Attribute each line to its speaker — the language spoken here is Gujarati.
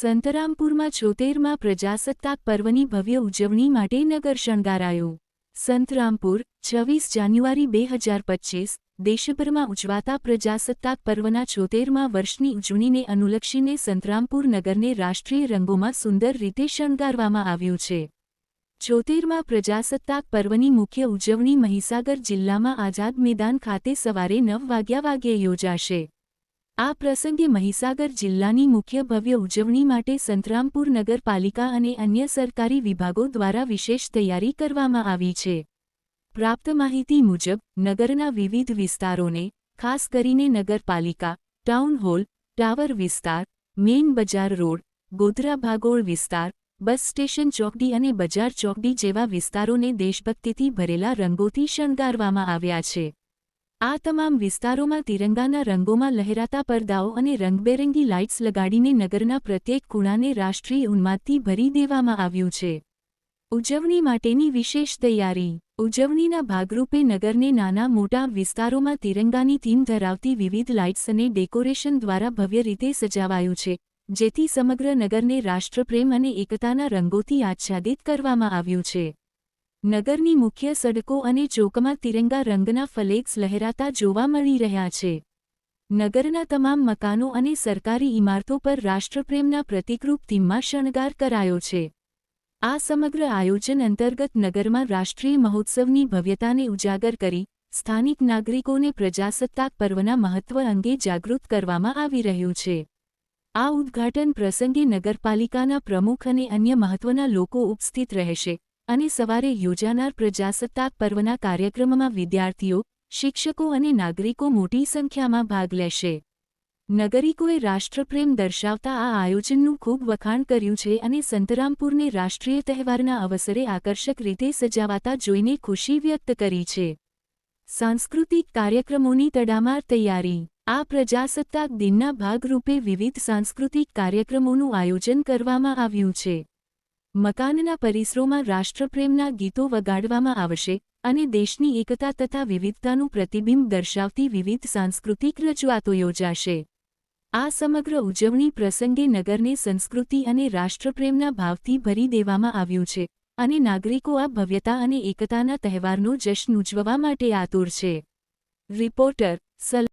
Speaker 1: સંતરામપુરમાં છોતેરમાં પ્રજાસત્તાક પર્વની ભવ્ય ઉજવણી માટે નગર શણગારાયું. સંતરામપુર, છવ્વીસ જાન્યુઆરી બે હજાર પચ્ચીસ દેશભરમાં ઉજવાતા પ્રજાસત્તાક પર્વના છોતેરમાં વર્ષની ઉજવણીને અનુલક્ષીને સંતરામપુર નગરને રાષ્ટ્રીય રંગોમાં સુંદર રીતે શણગારવામાં આવ્યું છે. છોતેરમાં પ્રજાસત્તાક પર્વની મુખ્ય ઉજવણી મહીસાગર જિલ્લામાં આઝાદ મેદાન ખાતે સવારે નવ વાગ્યા વાગ્યે યોજાશે. આ પ્રસંગે મહીસાગર જિલ્લાની મુખ્ય ભવ્ય ઉજવણી માટે સંતરામપુર નગરપાલિકા અને અન્ય સરકારી વિભાગો દ્વારા વિશેષ તૈયારી કરવામાં આવી છે. પ્રાપ્ત માહિતી મુજબ, નગરના વિવિધ વિસ્તારોને, ખાસ કરીને નગરપાલિકા, ટાઉન હોલ, ટાવર વિસ્તાર, મેઇન બજાર રોડ, ગોધરા ભાગોળ વિસ્તાર, બસ સ્ટેશન ચોકડી અને બજાર ચોકડી જેવા વિસ્તારોને દેશભક્તિથી ભરેલા રંગોથી શણગારવામાં આવ્યા છે. આ તમામ વિસ્તારોમાં તિરંગાના રંગોમાં લહેરાતા પરદાઓ અને રંગબેરંગી લાઇટ્સ લગાડીને નગરના પ્રત્યેક ખૂણાને રાષ્ટ્રીય ઉન્માદથી ભરી દેવામાં આવ્યું છે. ઉજવણી માટેની વિશેષ તૈયારી. ઉજવણીના ભાગરૂપે નગરને નાના મોટા વિસ્તારોમાં તિરંગાની થીમ ધરાવતી વિવિધ લાઇટ્સ અને ડેકોરેશન દ્વારા ભવ્ય રીતે સજાવાયું છે, જેથી સમગ્ર નગરને રાષ્ટ્રપ્રેમ અને એકતાના રંગોથી આચ્છાદિત કરવામાં આવ્યું છે. નગરની મુખ્ય સડકો અને ચોકમાં તિરંગા રંગના ફલેક્સ લહેરાતા જોવા મળી રહ્યા છે. નગરના તમામ મકાનો અને સરકારી ઇમારતો પર રાષ્ટ્રપ્રેમના પ્રતિકરૂપ થીમમાં શણગાર કરાયો છે. આ સમગ્ર આયોજન અંતર્ગત નગરમાં રાષ્ટ્રીય મહોત્સવની ભવ્યતાને ઉજાગર કરી, સ્થાનિક નાગરિકોને પ્રજાસત્તાક પર્વના મહત્વ અંગે જાગૃત કરવામાં આવી રહ્યું છે. આ ઉદ્ઘાટન પ્રસંગે નગરપાલિકાના પ્રમુખ અને અન્ય મહત્વના લોકો ઉપસ્થિત રહેશે. અને સવારે યોજાનાર પ્રજાસત્તાક પર્વના કાર્યક્રમમાં વિદ્યાર્થીઓ, શિક્ષકો અને નાગરિકો મોટી સંખ્યામાં ભાગ લેશે. નગરિકોએ રાષ્ટ્રપ્રેમ દર્શાવતા આ આયોજનનું ખૂબ વખાણ કર્યું છે અને સંતરામપુરને રાષ્ટ્રીય તહેવારના અવસરે આકર્ષક રીતે સજાવાતા જોઈને ખુશી વ્યક્ત કરી છે. સાંસ્કૃતિક કાર્યક્રમોની તડામાર તૈયારી. આ પ્રજાસત્તાક દિનના ભાગરૂપે વિવિધ સાંસ્કૃતિક કાર્યક્રમોનું આયોજન કરવામાં આવ્યું છે. મકાનના પરિસરોમાં રાષ્ટ્રપ્રેમના ગીતો વગાડવામાં આવશે અને દેશની એકતા તથા વિવિધતાનું પ્રતિબિંબ દર્શાવતી વિવિધ સાંસ્કૃતિક રજૂઆતો યોજાશે. આ સમગ્ર ઉજવણી પ્રસંગે નગરને સંસ્કૃતિ અને રાષ્ટ્રપ્રેમના ભાવથી ભરી દેવામાં આવ્યું છે અને નાગરિકો આ ભવ્યતા અને એકતાના તહેવારનો જશ્ન ઉજવવા માટે આતુર છે. રિપોર્ટર સલ